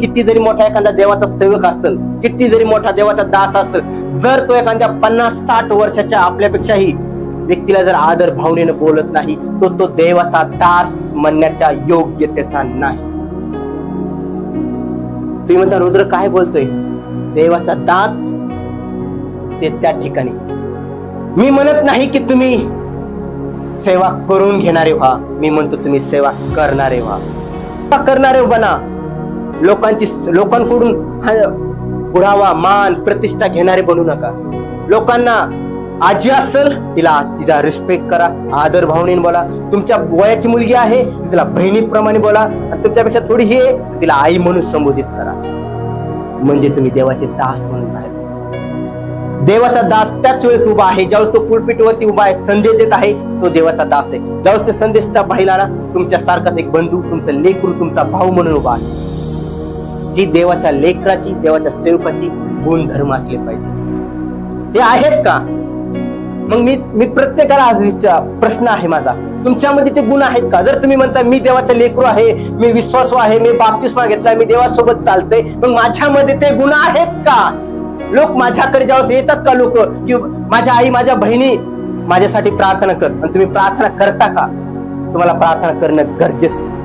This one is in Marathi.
किती जरी मोठा एखादा देवाचा सेवक असेल किती जरी मोठा देवाचा दास असेल जर तो एखाद्या पन्नास साठ वर्षाच्या आपल्यापेक्षाही व्यक्तीला जर आदर भावनेनं बोलत नाही तो तो देवाचा दास म्हणण्याच्या योग्यतेचा नाही. तुम्ही म्हणता रुद्र काय बोलतोय? देवाचा दास ते त्या ठिकाणी. मी म्हणत नाही की तुम्ही सेवा करून घेणारे व्हा. मी म्हणतो तुम्ही सेवा करणारे व्हा. करणारे बना. लोकांची लोकांकडून पुरावा मान प्रतिष्ठा घेणारे बनू नका. लोकांना आजी असेल तिला तिचा रिस्पेक्ट करा आदर भावनेने बोला. तुमच्या वयाची मुलगी आहे तिला बहिणीप्रमाणे बोला. आणि तुमच्यापेक्षा थोडी ही आहे तिला आई म्हणून संबोधित करा. म्हणजे तुम्ही देवाचे दास म्हणून आहे देवाचा दास त्याच वेळेस उभा आहे ज्यावेळेस तो कुलपीठवरती उभा आहे संदेश देत आहे तो देवाचा दास आहे. ज्यावेळेस ते संदेश त्या पाहिला ना तुमच्या सारखाच एक बंधू तुमचा लेकरू तुमचा भाऊ म्हणून उभा आहे. ही देवाच्या लेकराची देवाच्या सेवकाची गुणधर्म असले पाहिजे. ते आहेत का? मग मी मी प्रत्येकाला आज विचार प्रश्न आहे माझा. तुमच्यामध्ये ते गुण आहेत का? जर तुम्ही म्हणता मी देवाचा लेकरू आहे मी विश्वासू आहे मी बाप्तिस्मा घेतला मी देवासोबत चालते मग माझ्यामध्ये ते गुण आहेत का? लोक माझ्याकडे जेव्हा येतात का लोक? की माझ्या आई माझ्या बहिणी माझ्यासाठी प्रार्थना कर. आणि तुम्ही प्रार्थना करता का? तुम्हाला प्रार्थना करणं गरजेचं आहे.